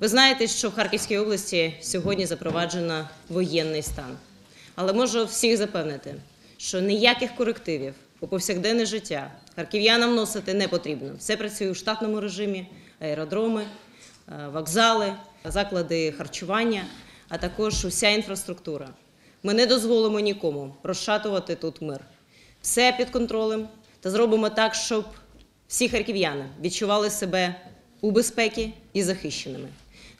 Ви знаєте, що в Харківській області сьогодні запроваджено воєнний стан. Але можу всіх запевнити, що ніяких корективів у повсякденне життя харків'янам носити не потрібно. Все працює у штатному режимі, аеродроми, е, вокзали, заклади харчування, а також уся інфраструктура. Ми не дозволимо нікому розшатувати тут мир. Все під контролем та зробимо так, щоб всі харків'яни відчували себе у безпеці і захищеними.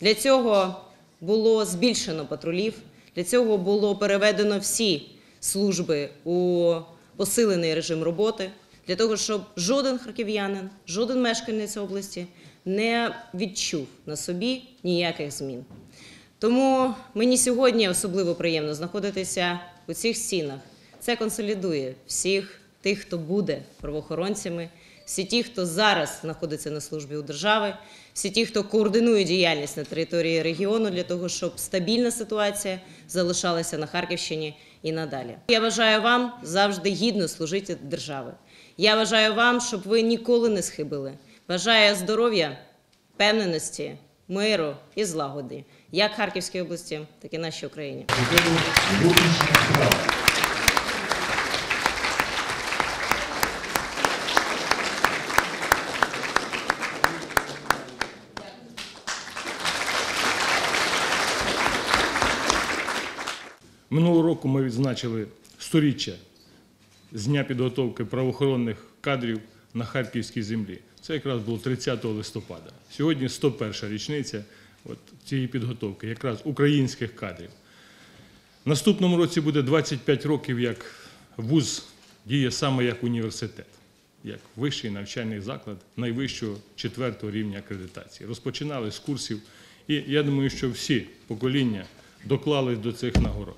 Для цього було збільшено патрулів, для цього було переведено всі служби у посилений режим роботи, для того, щоб жоден харків'янин, жоден мешканець області не відчув на собі ніяких змін. Тому мені сьогодні особливо приємно знаходитися у цих стінах. Це консолідує всіх тих, хто буде правоохоронцями, всі ті, хто зараз знаходиться на службі у держави, всі ті, хто координує діяльність на території регіону для того, щоб стабільна ситуація залишалася на Харківщині і надалі. Я бажаю вам завжди гідно служити держави. Я бажаю вам, щоб ви ніколи не схибили. Бажаю здоров'я, впевненості, миру і злагоди, як Харківській області, так і нашій Україні. Минулого року ми відзначили сторіччя з дня підготовки правоохоронних кадрів на харківській землі. Це якраз було 30 листопада. Сьогодні 101 річниця от цієї підготовки, якраз українських кадрів. Наступному році буде 25 років, як вуз діє саме як університет, як вищий навчальний заклад найвищого четвертого рівня акредитації. Розпочинали з курсів, і я думаю, що всі покоління доклались до цих нагород.